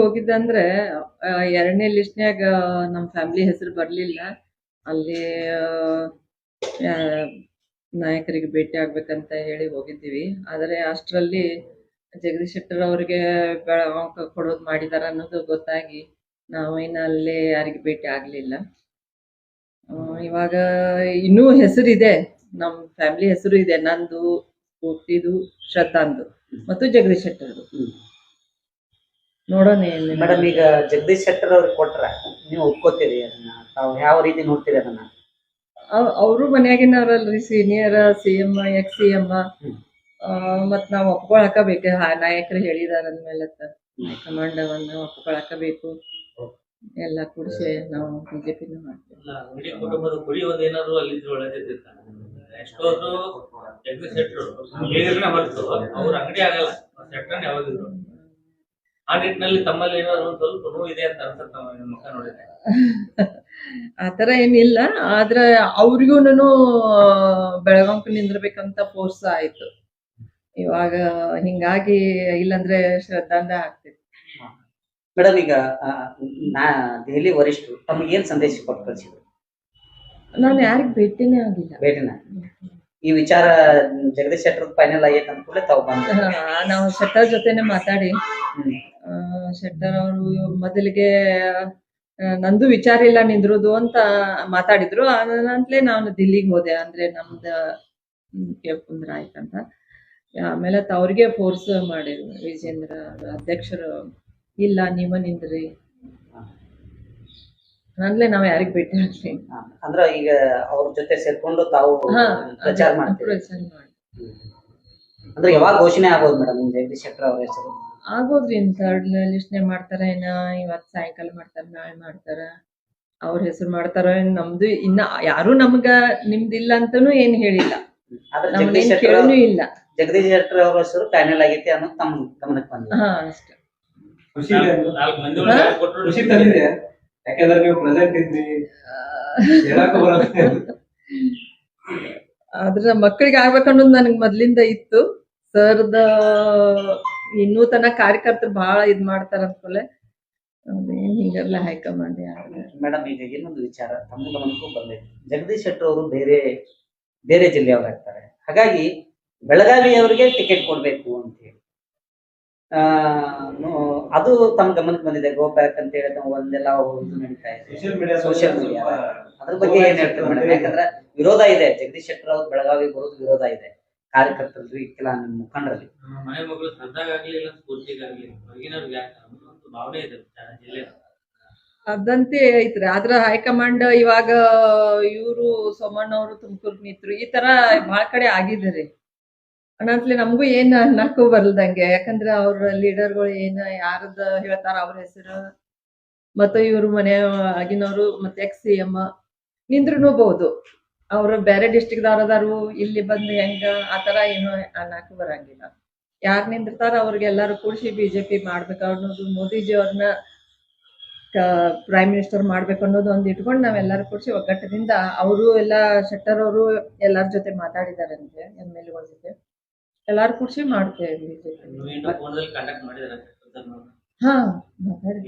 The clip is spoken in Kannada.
ಹೋಗಿದ್ದಂದ್ರೆ ಎರಡನೇ ಲಿಸ್ಟ್ನ್ಯಾಗ ನಮ್ಮ ಫ್ಯಾಮಿಲಿ ಹೆಸರು ಬರ್ಲಿಲ್ಲ. ಅಲ್ಲಿ ನಾಯಕರಿಗೆ ಭೇಟಿ ಆಗ್ಬೇಕಂತ ಹೇಳಿ ಹೋಗಿದ್ದೀವಿ. ಆದರೆ ಅಷ್ಟರಲ್ಲಿ ಜಗದೀಶ್ ಶೆಟ್ಟರ್ ಅವರಿಗೆ ಅಂಕ ಕೊಡೋದು ಮಾಡಿದಾರ ಅನ್ನೋದು ಗೊತ್ತಾಗಿ ನಾವು ಇನ್ನ ಅಲ್ಲಿ ಯಾರಿಗೆ ಭೇಟಿ ಆಗ್ಲಿಲ್ಲ. ಇವಾಗ ಇನ್ನೂ ಹೆಸರಿದೆ ನಮ್ಮ ಫ್ಯಾಮಿಲಿ ಹೆಸರು ಇದೆ. ನಂದು ಸ್ಫೂರ್ತಿದು ಶ್ರದ್ಧಾಂದು ಮತ್ತು ಜಗದೀಶ್ ಶೆಟ್ಟರ್ದು. ನೋಡೋಣ ಏನ್ ಮೇಡಮ್ ಈಗ ಜಗದೀಶ್ ಶೆಟ್ಟರ್ ಅವ್ರಿಗೆ ಕೊಟ್ರ ನೀವು ಒಪ್ಕೋತೀರಿ ಅದನ್ನ? ತಾವು ಯಾವ ರೀತಿ ನೋಡ್ತೀರಿ ಅದನ್ನ? ಅವರು ಮನ್ಯಾಗಿನವ್ರಲ್ರಿ senior C M ex C M ಹ್ಮ್. ಮತ್ ನಾವ್ ಒಪ್ಕೊಳಕ ಬೇಕು ನಾಯಕರು ಹೇಳಿದಾರ ಅಂದ್ಮೇಲೆ ಕಮಾಂಡವನ್ನ ಒಪ್ಕೊಳಕ ಬೇಕು ಎಲ್ಲ ಕೂಡಿಸಿ ನಾವು ಬಿಜೆಪಿ ಮಾಡ್ತೀವಿ. ಅಲ್ಲ ಇಡೀ ಕುಟುಂಬದ ಕುಡಿಯೋದು ಏನಾದ್ರು ಅಲ್ಲಿ ಒಳಗಿರ್ತಿತ್ತ ಎಷ್ಟೋದ್ರು ಜಗದೀಶ್ ಶೆಟ್ರು ಲೀಡರ್ನ ಹೊರತು ಅವ್ರ ಅಂಗಡಿ ಆಗಲ್ಲ. ಶೆಟ್ಟರ್ನ ಯಾವಾಗಿದ್ರು ಆ ನಿಟ್ಟಿನಲ್ಲಿ ತಮ್ಮಲ್ಲಿ ಏನಾದ್ರು ಸ್ವಲ್ಪ ನೋವು ಇದೆ ಅಂತ ಅನ್ಸುತ್ತೆ ಮುಖ ನೋಡಿದ್ರೆ. ಆತರ ಏನಿಲ್ಲ ಆದ್ರೆ ಅವ್ರಿಗೂನು ಬೆಳಗಾಂಕ್ ನಿಂದ್ರಬೇಕಂತ ಫೋರ್ಸ್ ಆಯ್ತು. ಇವಾಗ ಹಿಂಗಾಗಿ ಇಲ್ಲಂದ್ರೆ ಶ್ರದ್ಧಾಂದ ಆಗ್ತಿತ್ತು ಮೇಡಮ್ ಈಗ ನಾ ದೆಹಲಿ ವರಿಷ್ಠರು ತಮಗೇನ್ ಸಂದೇಶ ಕೊಟ್ಟು ಕಳಿಸಿದ್ರು? ನಾನು ಯಾರಿಗ್ ಭೇಟಿನೇ ಆಗಿಲ್ಲ. ಭೇಟಿನ? ಈ ವಿಚಾರ ಜಗದೀಶ್ ಶೆಟ್ಟರ್ ಫೈನಲ್ ಆಗೈತೆ ಅಂತ ಕೂಡ ತಾವು ಬಂದ ನಾವು ಶೆಟ್ಟರ್ ಜೊತೆನೆ ಮಾತಾಡಿ. ಶೆಟ್ಟರ್ ಅವರು ಮೊದಲಿಗೆ ನಂದು ವಿಚಾರ ಇಲ್ಲ ನಿಂದ್ರುದು ಅಂತ ಮಾತಾಡಿದ್ರು. ಅದನಂತಲೇ ನಾನು ದಿಲ್ಲಿಗೆ ಹೋದೆ ಅಂದ್ರೆ ನಮ್ದು ಕುಂದ್ರ ಆಯ್ತಂತ. ಆಮೇಲೆ ಅವ್ರಿಗೆ ಫೋರ್ಸ್ ಮಾಡಿದ್ರು. ವಿಜೇಂದ್ರ ಅಧ್ಯಕ್ಷರು ಇಲ್ಲ ನೀವ ನಿಂದ್ರಿ. ಅಂದ್ಲೆ ನಾವ್ ಯಾರಿಗ್ ಭೇಟಿ ಆಗ್ಲಿ ಅಂದ್ರ ಈಗ ಅವ್ರ ಜೊತೆ ಸೇರ್ಕೊಂಡು ತಾವು ಪ್ರಚಾರ ಮಾಡಿ ಅಂದ್ರೆ ಯಾವಾಗ ಘೋಷಣೆ ಆಗೋದು ಮೇಡಮ್ ಜಗದೀಶ್ ಶೆಟ್ಟರ್ ಅವ್ರ ಹೆಸರು? ಆಗೋದ್ರಿ ಥರ್ಡ್ ಲಿಸ್ಟ್ನೆ ಮಾಡ್ತಾರ ಏನ ಇವತ್ ಸಾಯಂಕಾಲ ಮಾಡ್ತಾರ ನಾಳೆ ಮಾಡ್ತಾರ ಅವ್ರ ಹೆಸರು ಮಾಡ್ತಾರ ಏನ್ ನಮ್ದು ಇನ್ನ ಯಾರು ನಮ್ಗ ನಿಮ್ದಿಲ್ಲ ಅಂತಾನು ಏನ್ ಹೇಳಿಲ್ಲ. ಆದ್ರೆ ಜಗದೀಶ್ ಶೆಟ್ಟರ್ ಕೇಳನು ಇಲ್ಲ. ಜಗದೀಶ್ ಶೆಟ್ಟರ್ ಅವ್ರ ಹೆಸರು ಪ್ಯಾನೆಲ್ ಆಗೈತಿ ಅನ್ನೋದು ತಮ್ಮ ಗಮನಕ್ಕೆ ಬಂದಿದೆ. ಹಾ ಅಷ್ಟೇ. ಖುಷಿ ಇದೆ ನಾಲ್ಕು ನಾಲ್ಕು ಮಂದಿ ಒಳಗೆ ಕೊಟ್ರು ಖುಷಿ ತಂದಿದೆ ಯಾಕಂದ್ರೆ ನೀವು ಪ್ರೆಸೆಂಟ್ ಇದ್ರಿ. ಹೇಳಕ್ ಬರಲ್ಲ. ಆದ್ರ ಮಕ್ಕಳಿಗೆ ಆಗ್ಬೇಕನ್ನೋದು ನನಗ್ ಮೊದ್ಲಿಂದ ಇತ್ತು. ಸರ್ದ ಇನ್ನೂ ತನ ಕಾರ್ಯಕರ್ತರು ಬಹಳ ಇದ್ ಮಾಡ್ತಾರ ಅನ್ಕೊಲೆ ಅದೇನ್ ಹಿಂಗೆಲ್ಲ ಹೈಕಮಾಂಡ್ ಯಾರು ಮೇಡಮ್ ಈಗ ಇನ್ನೊಂದು ವಿಚಾರ ತಮ್ಮ ಗಮನಕ್ಕೂ ಬಂದಿದೆ ಜಗದೀಶ್ ಶೆಟ್ಟರ್ ಅವರು ಬೇರೆ ಬೇರೆ ಜಿಲ್ಲೆಯವರಾಗ್ತಾರೆ. ಹಾಗಾಗಿ ಬೆಳಗಾವಿಯವರಿಗೆ ಟಿಕೆಟ್ ಕೊಡ್ಬೇಕು ಅಂತ ಹೇಳಿ. ಆ, ನೋ- ಅದು ತಮ್ಮ ಗಮನಕ್ಕೆ ಬಂದಿದೆ. ಗೋ ಬ್ಯಾಕ್ ಅಂತ ಹೇಳಿ ನಾವು ಒಂದೆಲ್ಲ ಇದು ನಡೀತಾ ಇದೆ. ಸೋಷಿಯಲ್ ಮೀಡಿಯಾ ಅದ್ರ ಬಗ್ಗೆ ಏನ್ ಹೇಳ್ತಾರೆ ಮೇಡಮ್ ಯಾಕಂದ್ರೆ ವಿರೋಧ ಇದೆ. ಜಗದೀಶ್ ಶೆಟ್ಟರ್ ಅವ್ರು ಬೆಳಗಾವಿ ಬರೋದು ವಿರೋಧ ಇದೆ. ಕಾರ್ಯಕರ್ತರಲ್ಲಿ ಕೆಲ ನಿಮ್ಮ ಮುಖಂಡರಲ್ಲಿ. ಮನೆ ಮಗಳು ಇಲ್ಲ ಸ್ಫೂರ್ತಿಗಾಗ್ಲಿ ಹೊರಗಿನವ್ರಿಗೆ ಒಂದು ಭಾವನೆ ಇದೆ ಜಿಲ್ಲೆ ಅದಂತೆ ಐತ್ರಿ ಆದ್ರ ಹೈಕಮಾಂಡ್ ಇವಾಗ ಇವರು ಸೋಮಣ್ಣ ಅವರು ತುಮಕೂರ್ ನಿಂತ್ರು ಈ ತರ ಬಹಳ ಕಡೆ ಆಗಿದ್ದಾರೆ. ಅನಂತ್ಲೆ ನಮಗೂ ಏನ್ ಅನ್ನಕ್ಕೂ ಬರಲ್ದಂಗೆ. ಯಾಕಂದ್ರೆ ಅವ್ರ ಲೀಡರ್ಗಳು ಏನ್ ಯಾರದ ಹೇಳ್ತಾರ ಅವ್ರ ಹೆಸರು ಮತ್ತ ಇವ್ರ ಮನೆ ಆಗಿನವರು ಮತ್ತೆ ಎಕ್ಸ್ ಸಿ ಎಂ ನಿಂದ್ರೂಬಹುದು ಅವ್ರು ಬೇರೆ ಡಿಸ್ಟಿಕ್ ಅದಾರು ಇಲ್ಲಿ ಬಂದು ಹೆಂಗ ಆತರ ಏನು ಅನ್ನಕ್ಕೂ ಬರಂಗಿಲ್ಲ. ಯಾರ್ ನಿಂದಿರ್ತಾರ ಅವ್ರಿಗೆಲ್ಲಾರು ಕೂಡಿಸಿ ಬಿಜೆಪಿ ಮಾಡ್ಬೇಕು ಅನ್ನೋದು ಮೋದಿಜಿ ಅವ್ರನ್ನ ಪ್ರೈಮ್ ಮಿನಿಸ್ಟರ್ ಮಾಡ್ಬೇಕು ಅನ್ನೋದು ಒಂದು ಇಟ್ಕೊಂಡು ನಾವೆಲ್ಲರೂ ಕೂಡಿಸಿ ಒಗ್ಗಟ್ಟಿನಿಂದ ಅವರು ಎಲ್ಲ ಶೆಟ್ಟರ್ ಅವರು ಎಲ್ಲರ ಜೊತೆ ಮಾತಾಡಿದಾರಂತೆ ಎಂ ಎಲ್ ಜೊತೆ ಎಲ್ಲಾರು ಕೂಡಿಸಿ ಮಾಡ್ತೇವೆ ಬಿಜೆಪಿ ಹಾ ಮಾತಾಡಿ